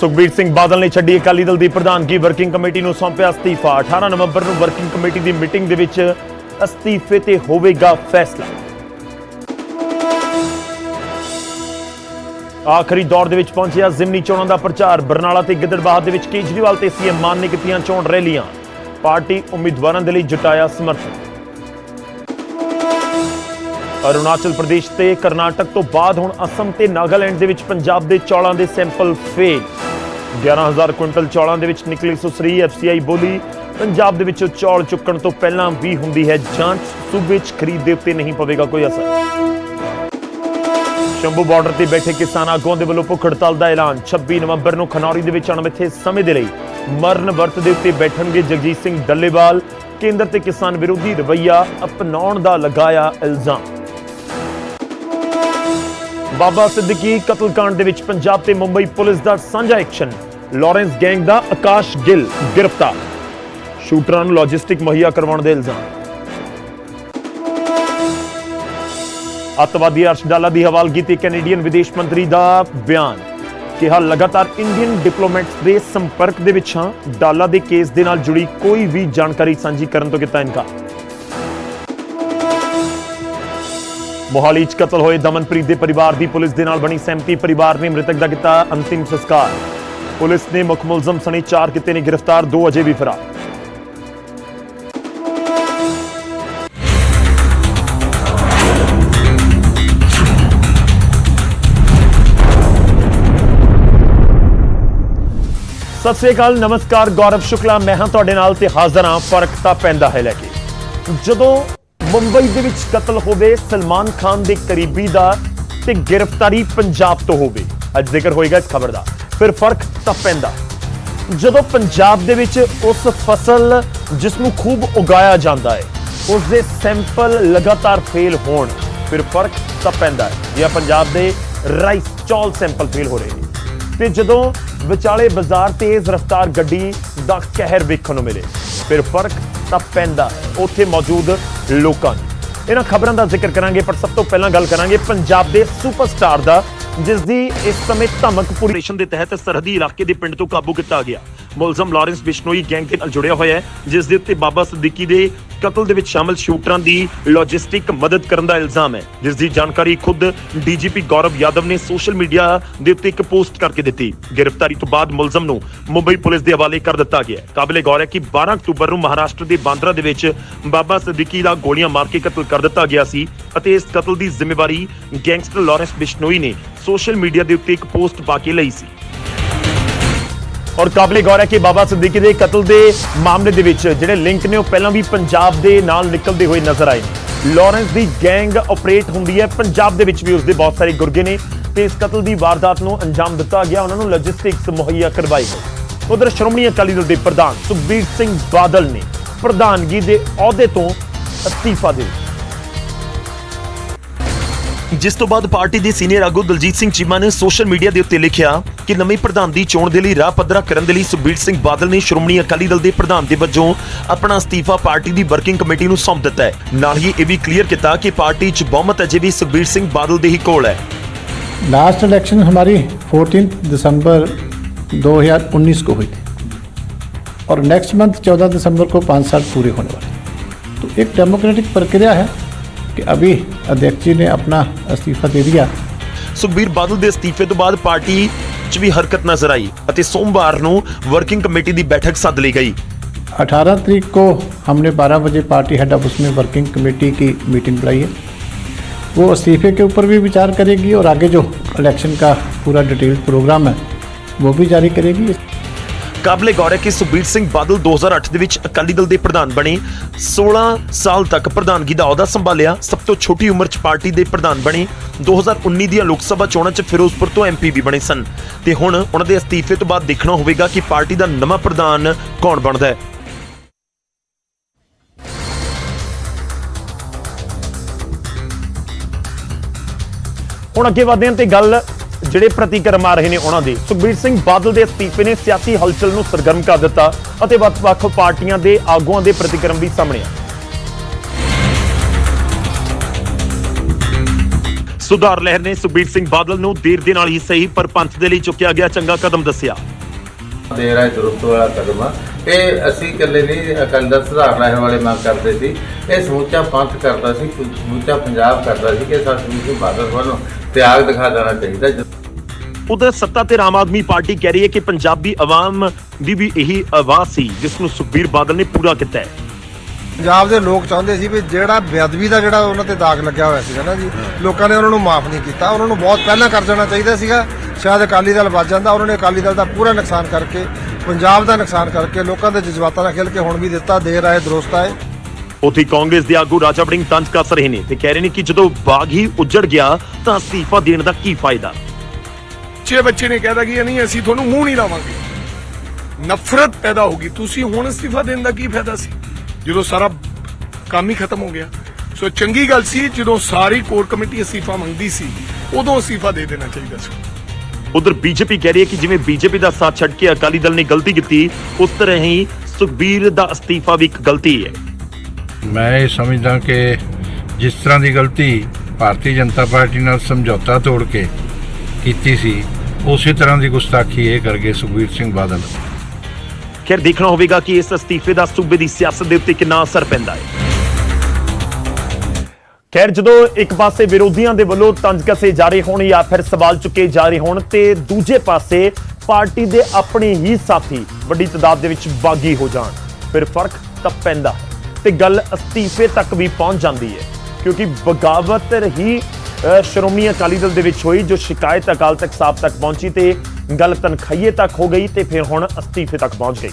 ਸੁਖਬੀਰ ਸਿੰਘ ਬਾਦਲ ਨੇ ਛੱਡੀ ਅਕਾਲੀ ਦਲ ਦੀ ਪ੍ਰਧਾਨਗੀ। ਵਰਕਿੰਗ ਕਮੇਟੀ ਨੂੰ ਸੌਂਪਿਆ ਅਸਤੀਫਾ। 18 ਨਵੰਬਰ ਨੂੰ ਵਰਕਿੰਗ ਕਮੇਟੀ ਦੀ ਮੀਟਿੰਗ ਦੇ ਵਿੱਚ ਅਸਤੀਫੇ ਤੇ ਹੋਵੇਗਾ ਫੈਸਲਾ। ਆਖਰੀ ਦੌਰ ਦੇ ਵਿੱਚ ਪਹੁੰਚਿਆ ਜ਼ਿਮਨੀ ਚੋਣਾਂ ਦਾ ਪ੍ਰਚਾਰ। ਬਰਨਾਲਾ ਤੇ ਗਿੱਦੜਬਾਹਾ ਦੇ ਵਿੱਚ ਕੇਜਰੀਵਾਲ ਤੇ ਸੀਐਮ ਮਾਨ ਨੇ ਕੀਤੀਆਂ ਚੋਣ ਰੈਲੀਆਂ। ਪਾਰਟੀ ਉਮੀਦਵਾਰਾਂ ਦੇ ਲਈ ਜੁਟਾਇਆ ਸਮਰਥਨ। ਅਰੁਣਾਚਲ ਪ੍ਰਦੇਸ਼ ਤੇ ਕਰਨਾਟਕ ਤੋਂ ਬਾਅਦ ਹੁਣ ਅਸਮ ਤੇ ਨਾਗਾਲੈਂਡ ਦੇ ਵਿੱਚ ਪੰਜਾਬ ਦੇ ਚੌਲਾਂ ਦੇ ਸੈਂਪਲ ਫੇਲ। 11000 ਕੁਇੰਟਲ ਚੌਲਾਂ ਦੇ ਵਿੱਚ ਨਿਕਲੀ ਸੁਸਰੀ ਐਫਸੀਆਈ ਬੋਲੀ। ਪੰਜਾਬ ਦੇ ਵਿੱਚੋਂ ਚੌਲ ਚੁੱਕਣ ਤੋਂ ਪਹਿਲਾਂ ਵੀ ਹੁੰਦੀ ਹੈ ਜਾਂਚ। ਸੂਬੇ 'ਚ ਖਰੀਦ ਦੇ ਉੱਤੇ ਨਹੀਂ ਪਵੇਗਾ ਕੋਈ ਅਸਰ। ਸ਼ੰਭੂ ਬਾਰਡਰ ਤੇ ਬੈਠੇ ਕਿਸਾਨ ਆਗੂਆਂ ਦੇ ਵੱਲੋਂ ਭੁੱਖ ਹੜਤਾਲ ਦਾ ਐਲਾਨ। 26 ਨਵੰਬਰ ਨੂੰ ਖਨੌਰੀ ਦੇ ਵਿੱਚ ਅਣਮਿੱਥੇ ਸਮੇਂ ਦੇ ਲਈ ਮਰਨ ਵਰਤ ਦੇ ਉੱਤੇ ਬੈਠਣਗੇ ਜਗਜੀਤ ਸਿੰਘ ਡੱਲੇਵਾਲ। ਕੇਂਦਰ ਤੇ ਕਿਸਾਨ ਵਿਰੋਧੀ ਰਵੱਈਆ ਅਪਣਾਉਣ ਦਾ ਲਗਾਇਆ ਇਲਜ਼ਾਮ। ਬਾਬਾ ਸਿੱਦੀਕੀ ਕਤਲकांड ਦੇ ਵਿੱਚ ਪੰਜਾਬ ਤੇ ਮੁੰਬਈ ਪੁਲਿਸ ਦਾ ਸਾਂਝਾ ਐਕਸ਼ਨ। ਲਾਰੈਂਸ ਗੈਂਗ ਦਾ ਆਕਾਸ਼ ਗਿੱਲ, ਗ੍ਰਿਫਤਾਰ। ਸ਼ੂਟਰਾਂ ਨੂੰ ਲੌਜਿਸਟਿਕ ਮੁਹੱਈਆ ਕਰਵਾਉਣ ਦੇ ਇਲਜ਼ਾਮ। ਅੱਤਵਾਦੀ ਅਰਸ਼ ਡਾਲਾ ਦੀ ਹਵਾਲਗੀ ਤੇ ਕੈਨੇਡੀਅਨ ਵਿਦੇਸ਼ ਮੰਤਰੀ ਦਾ ਬਿਆਨ। ਕਿਹਾ ਲਗਾਤਾਰ ਇੰਡੀਅਨ ਡਿਪਲੋਮੈਟਸ ਦੇ ਸੰਪਰਕ ਦੇ ਵਿੱਚ ਹਾਂ, ਡਾਲਾ ਦੇ ਕੇਸ ਦੇ ਨਾਲ ਜੁੜੀ ਕੋਈ ਵੀ ਜਾਣਕਾਰੀ ਸਾਂਝੀ ਕਰਨ ਤੋਂ ਕੀਤਾ ਇਨਕਾਰ। ਮੋਹਾਲੀ 'ਚ ਕਤਲ ਹੋਏ ਦਮਨਪ੍ਰੀਤ ਦੇ ਪਰਿਵਾਰ ਦੀ ਪੁਲਿਸ ਦੇ ਨਾਲ ਬਣੀ ਸਹਿਮਤੀ ਪਰਿਵਾਰ ਨੇ ਮ੍ਰਿਤਕ ਦਾ ਕੀਤਾ ਅੰਤਿਮ ਸੰਸਕਾਰ। ਪੁਲਿਸ ਨੇ ਮੁੱਖ ਮੁਲਜ਼ਮ ਸਣੇ ਚਾਰ ਕਿਤੇ ਨੇ ਗ੍ਰਿਫਤਾਰ, ਦੋ ਅਜੇ ਵੀ ਫਰਾਰ। ਸਤਿ ਸ੍ਰੀ ਅਕਾਲ, ਨਮਸਕਾਰ, ਗੌਰਵ ਸ਼ੁਕਲਾ, ਮੈਂ ਹਾਂ ਤੁਹਾਡੇ ਨਾਲ ਤੇ ਹਾਜ਼ਰ ਹਾਂ, ਫ਼ਰਕ ਤਾਂ ਪੈਂਦਾ ਹੈ ਲੈ ਕੇ। ਜਦੋਂ ਮੁੰਬਈ ਦੇ ਵਿੱਚ ਕਤਲ ਹੋਵੇ, ਸਲਮਾਨ ਖਾਨ ਦੇ ਕਰੀਬੀ ਦਾ ਤੇ ਗ੍ਰਿਫਤਾਰੀ ਪੰਜਾਬ ਤੋਂ ਹੋਵੇ। ਅੱਜ ਜ਼ਿਕਰ ਹੋਏਗਾ ਇਸ ਖਬਰ ਦਾ। ਫਿਰ ਫ਼ਰਕ ਤਾਂ ਪੈਂਦਾ। ਜਦੋਂ ਪੰਜਾਬ ਦੇ ਵਿੱਚ ਉਸ ਫਸਲ ਜਿਸ ਨੂੰ ਖੂਬ ਉਗਾਇਆ ਜਾਂਦਾ ਹੈ ਉਸ ਦੇ ਸੈਂਪਲ ਲਗਾਤਾਰ ਫੇਲ ਹੋਣ, ਫਿਰ ਫ਼ਰਕ ਤਾਂ ਪੈਂਦਾ ਹੈ। ਜਿਹਾ ਪੰਜਾਬ ਦੇ ਰਾਈਸ ਚੌਲ ਸੈਂਪਲ ਫੇਲ ਹੋ ਰਹੇ ਨੇ, ਤੇ ਜਦੋਂ ਵਿਚਾਲੇ ਬਾਜ਼ਾਰ ਤੇਜ਼ ਰਫ਼ਤਾਰ ਗੱਡੀ ਦਾ ਕਹਿਰ ਵੇਖਣ ਨੂੰ ਮਿਲੇ, ਫਿਰ ਫ਼ਰਕ ਤਾਂ ਪੈਂਦਾ। ਉੱਥੇ ਮੌਜੂਦ ਲੋਕਾਂ ਨੂੰ। ਇਹਨਾਂ ਖਬਰਾਂ ਦਾ ਜ਼ਿਕਰ ਕਰਾਂਗੇ, ਪਰ ਸਭ ਤੋਂ ਪਹਿਲਾਂ ਗੱਲ ਕਰਾਂਗੇ ਪੰਜਾਬ ਦੇ ਸੁਪਰਸਟਾਰ ਦਾ, ਜਿਸ ਦੀ ਇਸ ਸਮੇਂ ਧਮਕ ਪੂਰੇਸ਼ਨ ਦੇ ਤਹਿਤ ਸਰਹੱਦੀ ਇਲਾਕੇ ਦੇ ਪਿੰਡ ਤੋਂ ਕਾਬੂ ਕੀਤਾ ਗਿਆ। ਮੁਲਜ਼ਮ ਲਾਰੈਂਸ ਬਿਸ਼ਨੋਈ ਗੈਂਗ ਦੇ ਨਾਲ ਜੁੜਿਆ ਹੋਇਆ ਹੈ, ਜਿਸ ਦੇ ਉੱਤੇ ਬਾਬਾ ਸਦੀਕੀ ਦੇ ਕਤਲ ਦੇ ਵਿੱਚ ਸ਼ਾਮਲ ਸ਼ੂਟਰਾਂ ਦੀ ਲੌਜਿਸਟਿਕ ਮਦਦ ਕਰਨ ਦਾ ਇਲਜ਼ਾਮ ਹੈ। ਜਿਸ ਦੀ ਜਾਣਕਾਰੀ ਖੁਦ ਡੀਜੀਪੀ ਗੌਰਵ ਯਾਦਵ ਨੇ ਸੋਸ਼ਲ ਮੀਡੀਆ ਦੇ ਉੱਤੇ ਇੱਕ ਪੋਸਟ ਕਰਕੇ ਦਿੱਤੀ। ਗ੍ਰਿਫਤਾਰੀ ਤੋਂ ਬਾਅਦ ਮੁਲਜ਼ਮ ਨੂੰ ਮੁੰਬਈ ਪੁਲਿਸ ਦੇ ਹਵਾਲੇ ਕਰ ਦਿੱਤਾ ਗਿਆ ਹੈ। ਕਾਬਿਲੇ ਗੌਰ ਹੈ ਕਿ 12 ਅਕਤੂਬਰ ਨੂੰ ਮਹਾਰਾਸ਼ਟਰ ਦੇ ਬਾਂਦਰਾ ਦੇ ਵਿੱਚ ਬਾਬਾ ਸਦੀਕੀ ਦਾ ਗੋਲੀਆਂ ਮਾਰ ਕੇ ਕਤਲ ਕਰ ਦਿੱਤਾ ਗਿਆ ਸੀ ਅਤੇ ਇਸ ਕਤਲ ਦੀ ਜ਼ਿੰਮੇਵਾਰੀ ਗੈਂਗਸਟਰ ਲਾਰੈਂਸ ਬਿਸ਼ਨੋਈ ਨੇ ਸੋਸ਼ਲ ਮੀਡੀਆ ਦੇ ਉੱਤੇ ਇੱਕ ਪੋਸਟ ਪਾ ਕੇ ਲਈ ਸੀ। ਔਰ ਕਾਬਲੇ ਗੌਰ ਹੈ ਕਿ ਬਾਬਾ ਸਿੱਦੀਕੀ ਦੇ ਕਤਲ ਦੇ ਮਾਮਲੇ ਦੇ ਵਿੱਚ ਜਿਹੜੇ ਲਿੰਕ ਨੇ ਉਹ ਪਹਿਲਾਂ ਵੀ ਪੰਜਾਬ ਦੇ ਨਾਲ ਨਿਕਲਦੇ ਹੋਏ ਨਜ਼ਰ ਆਏ ਨੇ। ਲਾਰੈਂਸ ਦੀ ਗੈਂਗ ਆਪਰੇਟ ਹੁੰਦੀ ਹੈ। ਪੰਜਾਬ ਦੇ ਵਿੱਚ ਵੀ ਉਸਦੇ ਬਹੁਤ ਸਾਰੇ ਗੁਰਗੇ ਨੇ ਤੇ ਇਸ ਕਤਲ ਦੀ ਵਾਰਦਾਤ ਨੂੰ ਅੰਜਾਮ ਦਿੱਤਾ ਗਿਆ। ਉਹਨਾਂ ਨੂੰ ਲੌਜਿਸਟਿਕਸ ਮੁਹੱਈਆ ਕਰਵਾਈ ਗਈ। ਉਧਰ ਸ਼੍ਰੋਮਣੀ ਅਕਾਲੀ ਦਲ ਦੇ ਪ੍ਰਧਾਨ ਸੁਖਬੀਰ ਸਿੰਘ ਬਾਦਲ ਨੇ ਪ੍ਰਧਾਨਗੀ ਦੇ ਅਹੁਦੇ ਤੋਂ ਅਸਤੀਫਾ ਦੇ ਦਿੱਤਾ। ਜਿਸ ਤੋਂ ਬਾਅਦ ਪਾਰਟੀ ਦੇ ਸੀਨੀਅਰ ਆਗੂ ਦਲਜੀਤ ਸਿੰਘ ਚੀਮਾ ਨੇ ਸੋਸ਼ਲ ਮੀਡੀਆ ਦੇ ਉੱਤੇ ਲਿਖਿਆ ਕਿ ਨਵੀਂ ਪ੍ਰਧਾਨ ਦੀ ਚੋਣ ਦੇ ਲਈ ਰਾਹ ਪੱਧਰਾ ਕਰਨ ਦੇ ਲਈ ਸੁਖਬੀਰ ਸਿੰਘ ਬਾਦਲ ਨੇ ਸ਼੍ਰੋਮਣੀ ਅਕਾਲੀ ਦਲ ਦੇ ਪ੍ਰਧਾਨ ਦੇ ਵਜੋਂ ਆਪਣਾ ਅਸਤੀਫਾ ਪਾਰਟੀ ਦੀ ਵਰਕਿੰਗ ਕਮੇਟੀ ਨੂੰ ਸੌਂਪ ਦਿੱਤਾ ਹੈ ਨਾਲ ਹੀ ਇਹ ਵੀ ਕਲੀਅਰ ਕੀਤਾ ਕਿ ਪਾਰਟੀ 'ਚ ਬਹੁਮਤ ਅਜੇ ਵੀ ਸੁਖਬੀਰ ਸਿੰਘ ਬਾਦਲ ਦੇ ਹੀ ਕੋਲ ਹੈ लास्ट इलेक्शन हमारी 14 दिसंबर 2019 को हुई थी और नेक्स्ट मंथ 14 दिसंबर को पाँच साल पूरे होने वाले हैं। तो एक डेमोक्रेटिक प्रक्रिया है कि अभी अध्यक्ष जी ने अपना इस्तीफा दे दिया ਸੁਖਬੀਰ ਬਾਦਲ ਦੇ ਅਸਤੀਫੇ ਤੋਂ ਬਾਅਦ ਪਾਰਟੀ 'ਚ ਵੀ ਹਰਕਤ ਨਜ਼ਰ ਆਈ ਅਤੇ ਸੋਮਵਾਰ ਨੂੰ ਵਰਕਿੰਗ ਕਮੇਟੀ ਦੀ ਬੈਠਕ ਸੱਦ ਲਈ ਗਈ 18 तारीख को हमने 12 बजे पार्टी हेड ऑफिस में वर्किंग कमेटी की मीटिंग बुलाई है वो इस्तीफे के ऊपर भी विचार करेगी और आगे जो इलेक्शन का पूरा डिटेल प्रोग्राम है वो भी जारी करेगी ਕਾਬਲੇ ਗੌਰ ਹੈ ਕਿ ਸੁਖਬੀਰ ਸਿੰਘ ਬਾਦਲ 2008 ਦੇ ਵਿੱਚ ਅਕਾਲੀ ਦਲ ਦੇ ਪ੍ਰਧਾਨ ਬਣੇ। 16 ਸਾਲ ਤੱਕ ਪ੍ਰਧਾਨਗੀ ਦਾ ਅਹੁਦਾ ਸੰਭਾਲਿਆ। ਸਭ ਤੋਂ ਛੋਟੀ ਉਮਰ 'ਚ ਪਾਰਟੀ ਦੇ ਪ੍ਰਧਾਨ ਬਣੇ। 2019 ਦੀਆਂ ਲੋਕ ਸਭਾ ਚੋਣਾਂ 'ਚ ਫਿਰੋਜ਼ਪੁਰ ਤੋਂ ਐਮਪੀ ਵੀ ਬਣੇ ਸਨ। ਤੇ ਹੁਣ ਉਹਨਾਂ ਦੇ ਅਸਤੀਫੇ ਤੋਂ ਬਾਅਦ ਦੇਖਣਾ ਹੋਵੇਗਾ ਕਿ ਪਾਰਟੀ ਦਾ ਨਵਾਂ ਪ੍ਰਧਾਨ ਕੌਣ ਬਣਦਾ ਹੈ। ਹੁਣ ਅੱਗੇ ਵਧਦੇ ਹਾਂ ਤੇ ਗੱਲ ਜਿਹੜੇ ਪ੍ਰਤੀਕਰਮ ਆ ਰਹੇ ਨੇ ਉਹਨਾਂ ਦੇ। ਸੁਖਬੀਰ ਸਿੰਘ ਬਾਦਲ ਦੇ ਅਸਤੀਫੇ ਨੇ ਸਿਆਸੀ ਹਲਚਲ ਨੂੰ ਸਰਗਰਮ ਕਰ ਦਿੱਤਾ ਅਤੇ ਵੱਖ-ਵੱਖ ਪਾਰਟੀਆਂ ਦੇ ਆਗੂਆਂ ਦੇ ਪ੍ਰਤੀਕਰਮ ਵੀ ਸਾਹਮਣੇ ਆ ਸੁਧਾਰ ਲਹਿਰ ਨੇ ਸੁਖਬੀਰ ਸਿੰਘ ਬਾਦਲ ਨੂੰ ਦੇਰ ਦੇ ਨਾਲ ਹੀ ਸਹੀ ਪਰ ਪੰਥ ਦੇ ਲਈ ਚੁੱਕਿਆ ਗਿਆ ਚੰਗਾ ਕਦਮ ਦੱਸਿਆ। ਦੇਰ ਹੈ ਦੁਰਸਤ ਵਾਲਾ ਕਦਮ ਆ। ਇਹ ਅਸੀਂ ਇਕੱਲੇ ਨਹੀਂ ਅਕਾਲੀ ਦਲ ਸੁਧਾਰ ਲਾਹੇ ਵਾਲੇ ਮੰਗ ਕਰਦੇ ਸੀ। ਇਹ ਸਮੁੱਚਾ ਪੰਥ ਕਰਦਾ ਸੀ, ਸਮੁੱਚਾ ਪੰਜਾਬ ਕਰਦਾ ਸੀ ਕਿ ਸਾਨੂੰ ਸਿੰਘ ਬਾਦਲ ਵੱਲੋਂ ਤਿਆਗ ਦਿਖਾ ਦੇਣਾ ਚਾਹੀਦਾ। ਉਧਰ ਸੱਤਾ ਤੇ ਆਮ ਆਦਮੀ ਪਾਰਟੀ ਕਹਿ ਰਹੀ ਹੈ ਕਿ ਪੰਜਾਬੀ ਆਵਾਮ ਦੀ ਵੀ ਇਹੀ ਆਵਾਜ਼ ਸੀ ਜਿਸ ਨੂੰ ਸੁਖਬੀਰ ਬਾਦਲ ਨੇ ਪੂਰਾ ਕੀਤਾ ਹੈ। ਪੰਜਾਬ ਦੇ ਲੋਕ ਚਾਹੁੰਦੇ ਸੀ ਵੀ ਜਿਹੜਾ ਬੇਅਦਬੀ ਦਾ ਜਿਹੜਾ ਉਹਨਾਂ ਤੇ ਦਾਗ ਲੱਗਿਆ ਹੋਇਆ ਸੀਗਾ ਨਾ ਜੀ ਲੋਕਾਂ ਨੇ ਉਹਨਾਂ ਨੂੰ ਮਾਫ ਨਹੀਂ ਕੀਤਾ। ਉਹਨਾਂ ਨੂੰ ਬਹੁਤ ਪਹਿਲਾਂ ਕਰ ਜਾਣਾ ਚਾਹੀਦਾ ਸੀਗਾ। ਸ਼ਾਇਦ ਅਕਾਲੀ ਦਲ ਵੱਜ ਜਾਂਦਾ ਉਹਨਾਂ ਨੇ ਅਕਾਲੀ ਦਲ ਦਾ ਪੂਰਾ ਨੁਕਸਾਨ ਕਰਕੇ ਪੰਜਾਬ ਦਾ ਨੁਕਸਾਨ ਕਰਕੇ ਲੋਕਾਂ ਦੇ ਜਜ਼ਬਾਤਾਂ ਨਾਲ ਖੇਲ ਕੇ ਹੁਣ ਵੀ ਦਿੱਤਾ ਦੇਰ ਆਏ ਦਰੁਸਤ ਆਏ। ਉੱਥੇ ਕਾਂਗਰਸ ਦੇ ਆਗੂ ਰਾਜਾ ਵੜਿੰਗ ਤੰਜ ਕੱਸ ਰਹੇ ਨੇ ਤੇ ਕਹਿ ਰਹੇ ਨੇ ਕਿ ਜਦੋਂ ਬਾਗ ਹੀ ਉੱਜੜ ਗਿਆ ਤਾਂ ਅਸਤੀਫਾ ਦੇਣ ਦਾ ਕੀ ਫਾਇਦਾ? ਬੱਚੇ ਬੱਚੇ ਨੇ ਕਹਿਦਾ ਕਿ ਨਹੀਂ ਅਸੀਂ ਤੁਹਾਨੂੰ ਮੂੰਹ ਨਹੀਂ ਲਾਵਾਂਗੇ। ਨਫ਼ਰਤ ਪੈਦਾ ਹੋਗੀ ਤੁਸੀਂ ਹੁਣ ਅਸਤੀਫਾ ਦੇਣ ਦਾ ਕੀ ਫਾਇਦਾ ਸੀ? ਜਦੋਂ ਸਾਰਾ ਕੰਮ ਹੀ ਖਤਮ ਹੋ ਗਿਆ। ਸੋ ਚੰਗੀ ਗੱਲ ਸੀ ਜਦੋਂ ਸਾਰੀ ਕੋਰ ਕਮੇਟੀ ਅਸਤੀਫਾ ਮੰਗਦੀ ਸੀ ਉਦੋਂ ਅਸਤੀਫਾ ਦੇ ਦੇਣਾ ਚਾਹੀਦਾ ਸੀ। ਉਧਰ ਬੀਜੇਪੀ ਕਹਿ ਰਹੀ ਹੈ ਕਿ ਜਿਵੇਂ ਬੀਜੇਪੀ ਦਾ ਸਾਥ ਛੱਡ ਕੇ ਅਕਾਲੀ ਦਲ ਨੇ ਗਲਤੀ ਕੀਤੀ ਉਸ ਤਰ੍ਹਾਂ ਹੀ ਸੁਖਬੀਰ ਦਾ ਅਸਤੀਫਾ ਵੀ ਇੱਕ ਗਲਤੀ ਹੈ। ਮੈਂ ਇਹ ਸਮਝਦਾ ਕਿ ਜਿਸ ਤਰ੍ਹਾਂ ਦੀ ਗਲਤੀ ਭਾਰਤੀ ਜਨਤਾ ਪਾਰਟੀ ਨਾਲ ਸਮਝੌਤਾ ਤੋੜ ਕੇ ਕੀਤੀ ਸੀ ਉਸੇ ਤਰ੍ਹਾਂ ਦੀ ਗੁਸਤਾਖੀ ਇਹ ਕਰ ਗਏ ਸੁਖਬੀਰ ਸਿੰਘ ਬਾਦਲ। ਖੈਰ, ਦੇਖਣਾ ਹੋਵੇਗਾ ਕਿ ਇਸ ਅਸਤੀਫੇ ਦਾ ਸੂਬੇ ਦੀ ਸਿਆਸਤ ਦੇ ਉੱਤੇ ਕਿੰਨਾ ਅਸਰ ਪੈਂਦਾ ਹੈ। ਖੈਰ, ਜਦੋਂ ਇੱਕ ਪਾਸੇ ਵਿਰੋਧੀਆਂ ਦੇ ਵੱਲੋਂ ਤੰਜ ਕਸੇ ਜਾ ਹੋਣ ਜਾਂ ਫਿਰ ਸਵਾਲ ਚੁੱਕੇ ਜਾ ਰਹੇ ਹੋਣ, ਤੇ ਦੂਜੇ ਪਾਸੇ ਪਾਰਟੀ ਦੇ ਆਪਣੇ ਹੀ ਸਾਥੀ ਵੱਡੀ ਤਾਦਾਦ ਦੇ ਵਿੱਚ ਬਾਗੀ ਹੋ ਜਾਣ। ਫਿਰ ਫ਼ਰਕ ਤਾਂ ਪੈਂਦਾ ਤੇ ਗੱਲ ਅਸਤੀਫੇ ਤੱਕ ਵੀ ਪਹੁੰਚ ਜਾਂਦੀ ਹੈ, ਕਿਉਂਕਿ ਬਗਾਵਤ ਹੀ ਸ਼੍ਰੋਮਣੀ ਅਕਾਲੀ ਦਲ ਦੇ ਵਿੱਚ ਹੋਈ ਜੋ ਸ਼ਿਕਾਇਤ ਅਕਾਲ ਤਖਤ ਸਾਹਿਬ ਤੱਕ ਪਹੁੰਚੀ ਤੇ ਗੱਲ ਤਨਖਾਹੀਏ ਤੱਕ ਹੋ ਗਈ ਤੇ ਫਿਰ ਹੁਣ ਅਸਤੀਫੇ ਤੱਕ ਪਹੁੰਚ ਗਈ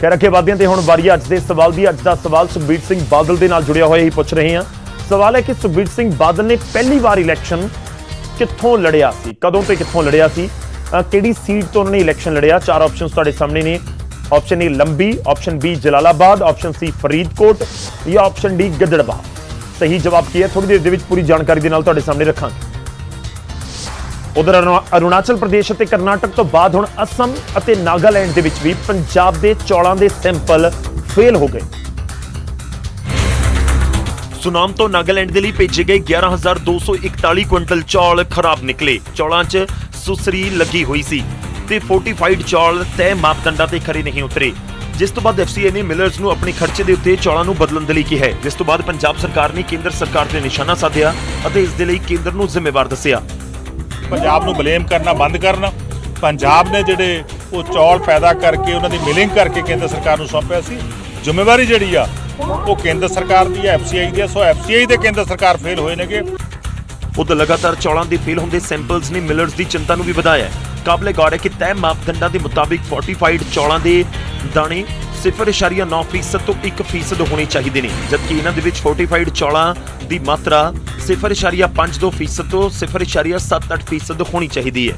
ਖੈਰ, ਅੱਗੇ ਵਧਦੇ ਤੇ ਹੁਣ ਵਾਰੀ ਹੈ ਅੱਜ ਦੇ ਸਵਾਲ ਦੀ, ਅੱਜ ਦਾ ਸਵਾਲ ਸੁਖਬੀਰ ਸਿੰਘ ਬਾਦਲ ਦੇ ਨਾਲ ਜੁੜਿਆ ਹੋਇਆ ਹੀ ਪੁੱਛ ਰਹੇ ਹਾਂ। ਸਵਾਲ ਹੈ ਕਿ ਸੁਖਬੀਰ ਸਿੰਘ ਬਾਦਲ ਨੇ ਪਹਿਲੀ ਵਾਰ ਇਲੈਕਸ਼ਨ ਕਿੱਥੋਂ ਲੜਿਆ ਸੀ? ਕਦੋਂ ਤੇ ਕਿੱਥੋਂ ਲੜਿਆ ਸੀ? ਕਿਹੜੀ ਸੀਟ ਤੋਂ ਉਹਨਾਂ ਨੇ ਇਲੈਕਸ਼ਨ ਲੜਿਆ? ਚਾਰ ਆਪਸ਼ਨਸ ਤੁਹਾਡੇ ਸਾਹਮਣੇ ਨੇ। Option A Lambi option B Jalalabad option C Faridkot ਜਾਂ ਆਪਸ਼ਨ ਡੀ ਗਿੱਦੜਬਾਹ। ਸਹੀ ਜਵਾਬ ਕੀ ਹੈ? ਥੋੜੀ ਦੇਰ ਦੇ ਵਿੱਚ ਪੂਰੀ ਜਾਣਕਾਰੀ ਦੇ ਨਾਲ ਤੁਹਾਡੇ ਸਾਹਮਣੇ ਰੱਖਾਂਗੇ। ਉਧਰ ਅਰੁਣਾਚਲ ਪ੍ਰਦੇਸ਼ ਅਤੇ ਕਰਨਾਟਕ ਤੋਂ ਬਾਅਦ ਹੁਣ ਅਸਮ ਅਤੇ ਨਾਗਾਲੈਂਡ ਦੇ ਵਿੱਚ ਵੀ ਪੰਜਾਬ ਦੇ ਚੌਲਾਂ ਦੇ ਸੈਂਪਲ ਫੇਲ ਹੋ ਗਏ। ਸੁਨਾਮ ਤੋਂ ਨਾਗਾਲੈਂਡ ਦੇ ਲਈ ਭੇਜੇ ਗਏ 11241 ਕੁਇੰਟਲ ਚੌਲ ਖਰਾਬ ਨਿਕਲੇ। ਚੌਲਾਂ 'ਚ ਸੁਸਰੀ ਲੱਗੀ ਹੋਈ ਸੀ ਤੇ ਫੋਰਟੀਫਾਈਡ ਚੌਲ ਤੈਅ ਮਾਪਦੰਡਾਂ ਤੇ ਖਰੇ ਨਹੀਂ ਉਤਰੇ। ਜਿਸ ਤੋਂ ਬਾਅਦ ਐਫਸੀਏ ਨੇ ਮਿਲਰਸ ਨੂੰ ਆਪਣੇ ਖਰਚੇ ਦੇ ਉੱਤੇ ਚੌਲਾਂ ਨੂੰ ਬਦਲਣ ਦੇ ਲਈ ਕਿਹਾ ਹੈ। ਜਿਸ ਤੋਂ ਬਾਅਦ ਪੰਜਾਬ ਸਰਕਾਰ ਨੇ ਕੇਂਦਰ ਸਰਕਾਰ ਤੇ ਨਿਸ਼ਾਨਾ ਸਾਧਿਆ ਅਤੇ ਇਸ ਦੇ ਲਈ ਕੇਂਦਰ ਨੂੰ ਜ਼ਿੰਮੇਵਾਰ ਦੱਸਿਆ। ਪੰਜਾਬ ਨੂੰ ਬਲੇਮ ਕਰਨਾ ਬੰਦ ਕਰਨ। ਪੰਜਾਬ ਨੇ ਜਿਹੜੇ ਉਹ ਚੌਲ ਪੈਦਾ ਕਰਕੇ ਉਹਨਾਂ ਦੀ ਮਿਲਿੰਗ ਕਰਕੇ ਕੇਂਦਰ ਸਰਕਾਰ ਨੂੰ ਸੌਂਪਿਆ ਸੀ ਜ਼ਿੰਮੇਵਾਰੀ ਜਿਹੜੀ ਆ ਉਹ ਕੇਂਦਰ ਸਰਕਾਰ ਦੀ ਹੈ ਐਫਸੀਆਈ ਦੀ ਹੈ। ਸੋ ਐਫਸੀਆਈ ਦੇ ਕੇਂਦਰ ਸਰਕਾਰ ਫੇਲ ਹੋਏ ਨੇਗੇ। ਉਧਰ ਲਗਾਤਾਰ ਚੌਲਾਂ ਦੇ ਫੇਲ ਹੁੰਦੇ ਸੈਂਪਲਸ ਨੇ ਮਿਲਰਸ ਦੀ ਚਿੰਤਾ ਨੂੰ ਵੀ ਵਧਾਇਆ ਹੈ। ਕਾਬਲੇ ਗੌਰ ਹੈ। ਕਿ ਤੈਅ ਮਾਪਦੰਡਾਂ ਦੇ ਮੁਤਾਬਿਕ ਫੋਰਟੀਫਾਈਡ ਚੌਲਾਂ ਦੇ ਦਾਣੇ 0.9% ਤੋਂ 1% ਹੋਣੇ ਚਾਹੀਦੇ ਨੇ, ਜਦਕਿ ਇਹਨਾਂ ਦੇ ਵਿੱਚ ਫੋਰਟੀਫਾਈਡ ਚੌਲਾਂ ਦੀ ਮਾਤਰਾ 0.52% ਤੋਂ 0.78% ਹੋਣੀ ਚਾਹੀਦੀ ਹੈ।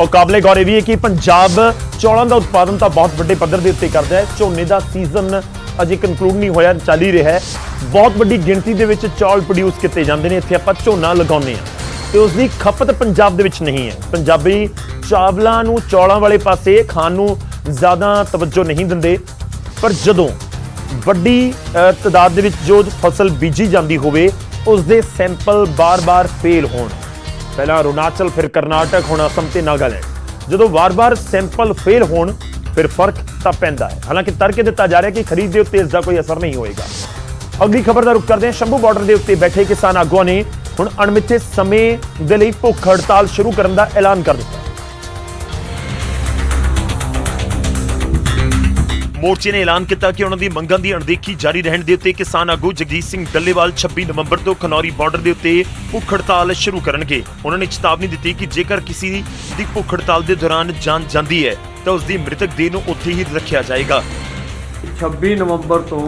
ਔਰ ਕਾਬਲੇ ਗੌਰ ਇਹ ਵੀ ਹੈ ਕਿ ਪੰਜਾਬ ਚੌਲਾਂ ਦਾ ਉਤਪਾਦਨ ਤਾਂ ਬਹੁਤ ਵੱਡੇ ਪੱਧਰ ਦੇ ਉੱਤੇ ਕਰਦਾ ਹੈ। ਝੋਨੇ ਦਾ ਸੀਜ਼ਨ ਅਜੇ ਕੰਕਲੂਡ ਨਹੀਂ ਹੋਇਆ, ਚੱਲ ਹੀ ਰਿਹਾ ਹੈ। ਬਹੁਤ ਵੱਡੀ ਗਿਣਤੀ ਦੇ ਵਿੱਚ ਚੌਲ ਪ੍ਰੋਡਿਊਸ ਕੀਤੇ ਜਾਂਦੇ ਨੇ। ਇੱਥੇ ਆਪਾਂ ਝੋਨਾ ਲਗਾਉਂਦੇ ਹਾਂ। ਤੇ ਉਸ ਦੀ ਖਪਤ ਪੰਜਾਬ ਦੇ ਵਿੱਚ ਨਹੀਂ ਹੈ। ਪੰਜਾਬੀ ਚਾਵਲਾਂ ਨੂੰ ਚੌਲਾਂ ਵਾਲੇ ਪਾਸੇ ਖਾਣ ਨੂੰ ਜ਼ਿਆਦਾ ਤਵੱਜੋ ਨਹੀਂ ਦਿੰਦੇ। ਪਰ ਜਦੋਂ ਵੱਡੀ ਅ, ਤਾਦਾਦ ਦੇ ਵਿੱਚ ਜੋ ਫਸਲ ਬੀਜੀ ਜਾਂਦੀ ਹੋਵੇ ਉਸ ਦੇ ਸੈਂਪਲ ਬਾਰ-ਬਾਰ ਫੇਲ ਹੋਣ। ਪਹਿਲਾਂ ਅਰੁਣਾਚਲ ਫਿਰ ਕਰਨਾਟਕ ਹੁਣ ਅਸਮ ਤੇ ਨਾਗਾਲੈਂਡ। ਜਦੋਂ ਵਾਰ-ਵਾਰ ਸੈਂਪਲ ਫੇਲ ਹੋਣ ਫਿਰ ਫ਼ਰਕ ਤਾਂ ਪੈਂਦਾ ਹੈ। ਹਾਲਾਂਕਿ ਤਰਕ ਦਿੱਤਾ ਜਾ ਰਿਹਾ ਕਿ ਖਰੀਦ ਦੇ ਉੱਤੇ ਇਸ ਦਾ ਕੋਈ ਅਸਰ ਨਹੀਂ ਹੋਏਗਾ। ਅਗਲੀ ਖਬਰ ਦਾ ਰੁਖ ਕਰਦੇ ਹਾਂ। ਸ਼ੰਭੂ ਬਾਰਡਰ ਦੇ ਉੱਤੇ ਬੈਠੇ ਕਿਸਾਨ ਆਗੂਆਂ ਨੇ ਹੁਣ ਅਣਮਿੱਥੇ ਸਮੇਂ ਦੇ ਲਈ ਭੁੱਖ ਹੜਤਾਲ ਸ਼ੁਰੂ ਕਰਨ ਦਾ ਐਲਾਨ ਕਰ ਦਿੱਤਾ। ਮੋਰਚੇ ਨੇ ਐਲਾਨ ਕੀਤਾ ਕਿ ਉਹਨਾਂ ਦੀ ਮੰਗਾਂ ਦੀ ਅਣਦੇਖੀ ਜਾਰੀ ਰਹਿਣ ਦੇ ਉੱਤੇ ਕਿਸਾਨ ਆਗੂ ਜਗਜੀਤ ਸਿੰਘ ਡੱਲੇਵਾਲ 26 ਨਵੰਬਰ ਤੋਂ ਖਨੌਰੀ ਬਾਰਡਰ ਦੇ ਉੱਤੇ ਭੁੱਖ ਹੜਤਾਲ ਸ਼ੁਰੂ ਕਰਨਗੇ। ਉਹਨਾਂ ਨੇ ਚੇਤਾਵਨੀ ਦਿੱਤੀ ਕਿ ਜੇਕਰ ਕਿਸੇ ਦੀ ਭੁੱਖ ਹੜਤਾਲ ਦੇ ਦੌਰਾਨ ਜਾਨ ਜਾਂਦੀ ਹੈ, ਤਾਂ ਉਸ ਦੀ ਮ੍ਰਿਤਕ ਦੇਹ ਨੂੰ ਉੱਥੇ ਹੀ ਰੱਖਿਆ ਜਾਏਗਾ। 26 ਨਵੰਬਰ ਤੋਂ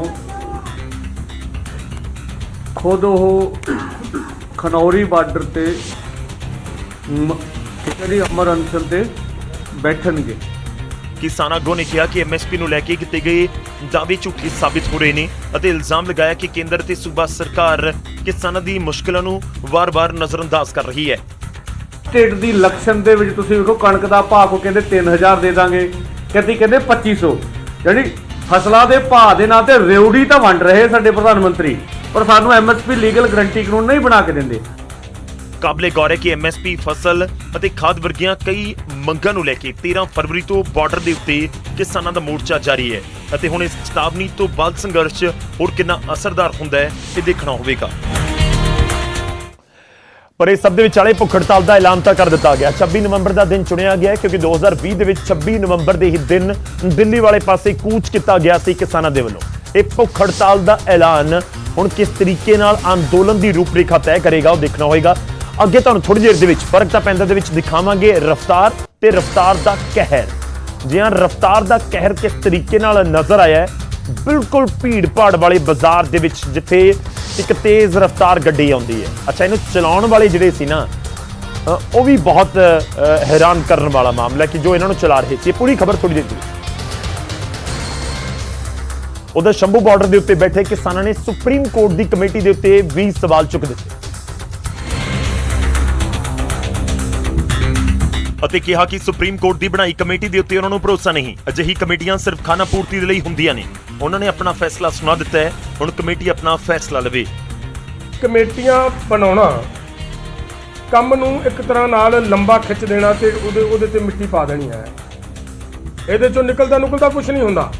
ਖੁਦ ਉਹ ਖਨੌਰੀ ਬਾਰਡਰ ਤੇ ਜਿਹੜੀ ਅਮਰ ਅਨਸ਼ਨ ਤੇ ਬੈਠਣਗੇ। ਕਿਸਾਨ ਆਗੂ ਨੇ ਕਿਹਾ ਕਿ ਐਮਐਸਪੀ ਨੂੰ ਲੈ ਕੇ ਕੀਤੇ ਗਏ ਦਾਅਵੇ ਝੂਠੇ ਸਾਬਿਤ ਹੋ ਰਹੇ ਨੇ ਅਤੇ ਇਲਜ਼ਾਮ ਲਗਾਇਆ ਕਿ ਕੇਂਦਰ ਤੇ ਸੂਬਾ ਸਰਕਾਰ ਕਿਸਾਨਾਂ ਦੀ ਮੁਸ਼ਕਲਾਂ ਨੂੰ ਵਾਰ-ਵਾਰ ਨਜ਼ਰਅੰਦਾਜ਼ ਕਰ ਰਹੀ ਹੈ। ਸਟੇਟ ਦੀ ਇਲੈਕਸ਼ਨ ਦੇ ਵਿੱਚ ਤੁਸੀਂ ਵੇਖੋ ਕਣਕ ਦਾ ਭਾਅ ਕੋ ਕਹਿੰਦੇ 3000 ਦੇ ਦਾਂਗੇ ਕਦੀ ਕਹਿੰਦੇ 2500 ਜਿਹੜੀ ਫਸਲਾਂ ਦੇ ਭਾਅ ਦੇ ਨਾਂ ਤੇ ਰਿਉੜੀ ਤਾਂ ਵੰਡ ਰਹੇ ਸਾਡੇ ਪ੍ਰਧਾਨ ਮੰਤਰੀ। ਪਰ ਸਾਨੂੰ ਐਮਐਸਪੀ ਲੀਗਲ ਗਰੰਟੀ ਕਾਨੂੰਨ ਨਹੀਂ ਬਣਾ ਕੇ ਦਿੰਦੇ। ਕਾਬਲੇ ਗੌਰ ਹੈ ਕਿ ਐਮਐਸਪੀ ਫਸਲ ਅਤੇ ਖਾਦ ਵਰਗੀਆਂ ਕਈ ਮੰਗਾਂ ਨੂੰ ਲੈ ਕੇ 13 ਫਰਵਰੀ ਤੋਂ ਬਾਰਡਰ ਦੇ ਉੱਤੇ ਕਿਸਾਨਾਂ ਦਾ ਮੋਰਚਾ ਜਾਰੀ ਹੈ ਅਤੇ ਹੁਣ ਇਸ ਚੇਤਾਵਨੀ ਤੋਂ ਬਾਅਦ ਸੰਘਰਸ਼ ਹੋਰ ਕਿੰਨਾ ਅਸਰਦਾਰ ਹੁੰਦਾ ਹੈ ਇਹ ਦੇਖਣਾ ਹੋਵੇਗਾ। ਪਰ ਇਸ ਸਭ ਦੇ ਵਿਚਾਲੇ ਭੁੱਖ ਹੜਤਾਲ ਦਾ ਐਲਾਨ ਤਾਂ ਕਰ ਦਿੱਤਾ ਗਿਆ। 26 ਨਵੰਬਰ ਦਾ ਦਿਨ ਚੁਣਿਆ ਗਿਆ ਕਿਉਂਕਿ 2020 ਦੇ ਵਿੱਚ 26 ਨਵੰਬਰ ਦੇ ਹੀ ਦਿਨ ਦਿੱਲੀ ਵਾਲੇ ਪਾਸੇ ਕੂਚ ਕੀਤਾ ਗਿਆ ਸੀ ਕਿਸਾਨਾਂ ਦੇ ਵੱਲੋਂ। ਇਹ ਭੁੱਖ ਹੜਤਾਲ ਦਾ ਐਲਾਨ ਹੁਣ ਕਿਸ ਤਰੀਕੇ ਨਾਲ ਅੰਦੋਲਨ ਦੀ ਰੂਪਰੇਖਾ ਤੈਅ ਕਰੇਗਾ ਉਹ ਦੇਖਣਾ ਹੋਏਗਾ। ਅੱਗੇ ਤੁਹਾਨੂੰ ਥੋੜੀ ਦੇਰ ਦੇ ਵਿੱਚ ਫ਼ਰਕ ਤਾਂ ਪੈਂਦਾ ਦੇ ਵਿੱਚ ਦਿਖਾਵਾਂਗੇ ਰਫਤਾਰ ਤੇ ਰਫਤਾਰ ਦਾ ਕਹਿਰ। ਜਿਹਾਂ ਰਫਤਾਰ ਦਾ ਕਹਿਰ ਕਿਸ ਤਰੀਕੇ ਨਾਲ ਨਜ਼ਰ ਆਇਆ ਹੈ? ਬਿਲਕੁਲ ਭੀੜ ਭਾੜ ਵਾਲੇ ਬਾਜ਼ਾਰ ਦੇ ਵਿੱਚ ਜਿੱਥੇ ਇੱਕ ਤੇਜ਼ ਰਫ਼ਤਾਰ ਗੱਡੀ ਆਉਂਦੀ ਹੈ। ਅੱਛਾ, ਇਹਨੂੰ ਚਲਾਉਣ ਵਾਲੇ ਜਿਹੜੇ ਸੀ ਨਾ ਉਹ ਵੀ ਬਹੁਤ ਹੈਰਾਨ ਕਰਨ ਵਾਲਾ ਮਾਮਲਾ ਕਿ ਜੋ ਇਹਨਾਂ ਨੂੰ ਚਲਾ ਰਹੇ ਸੀ। ਪੂਰੀ ਖਬਰ ਥੋੜੀ ਦੇਰ ਦੀ। ਉਧਰ ਸ਼ੰਭੂ ਬਾਰਡਰ ਦੇ ਉੱਤੇ ਬੈਠੇ ਕਿਸਾਨਾਂ ਨੇ ਸੁਪਰੀਮ ਕੋਰਟ ਦੀ ਕਮੇਟੀ ਦੇ ਉੱਤੇ ਵੀ ਸਵਾਲ ਚੁੱਕ ਦਿੱਤੇ। ਅਤੇ ਕਿਹਾ ਕਿ ਸੁਪਰੀਮ ਕੋਰਟ ਦੀ ਬਣਾਈ ਕਮੇਟੀ ਦੇ ਉੱਤੇ ਉਹਨਾਂ ਨੂੰ ਭਰੋਸਾ ਨਹੀਂ, ਅਜਿਹੀ ਕਮੇਟੀਆਂ ਸਿਰਫ ਖਾਨਾ ਪੂਰਤੀ ਦੇ ਲਈ ਹੁੰਦੀਆਂ ਨੇ। ਉਹਨਾਂ ਨੇ ਆਪਣਾ ਫੈਸਲਾ ਸੁਣਾ ਦਿੱਤਾ ਹੈ, ਹੁਣ ਕਮੇਟੀ ਆਪਣਾ ਫੈਸਲਾ ਲਵੇ। ਕਮੇਟੀਆਂ ਬਣਾਉਣਾ, ਕੰਮ ਨੂੰ ਇੱਕ ਤਰ੍ਹਾਂ ਨਾਲ ਲੰਬਾ ਖਿੱਚ ਦੇਣਾ ਤੇ ਉਹਦੇ ਉਹਦੇ ਤੇ ਮਿੱਟੀ ਪਾ ਦੇਣੀ ਹੈ। ਇਹਦੇ ਚੋਂ ਨਿਕਲਦਾ ਨੁਕਲਦਾ ਕੁਝ ਨਹੀਂ ਹੁੰਦਾ।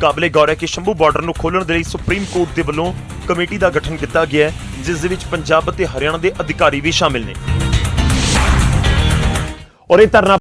ਕਾਬਲੇ ਗੌਰ ਹੈ ਕਿ ਸ਼ੰਭੂ ਬਾਰਡਰ ਨੂੰ ਖੋਲਣ ਦੇ ਲਈ ਸੁਪਰੀਮ ਕੋਰਟ ਦੇ ਵੱਲੋਂ ਕਮੇਟੀ ਦਾ ਗਠਨ ਕੀਤਾ ਗਿਆ ਹੈ, ਜਿਸ ਦੇ ਵਿੱਚ ਪੰਜਾਬ ਅਤੇ ਹਰਿਆਣਾ ਦੇ ਅਧਿਕਾਰੀ ਵੀ ਸ਼ਾਮਿਲ ਨੇ। ਔਰ ਇਹ ਧਰਨਾ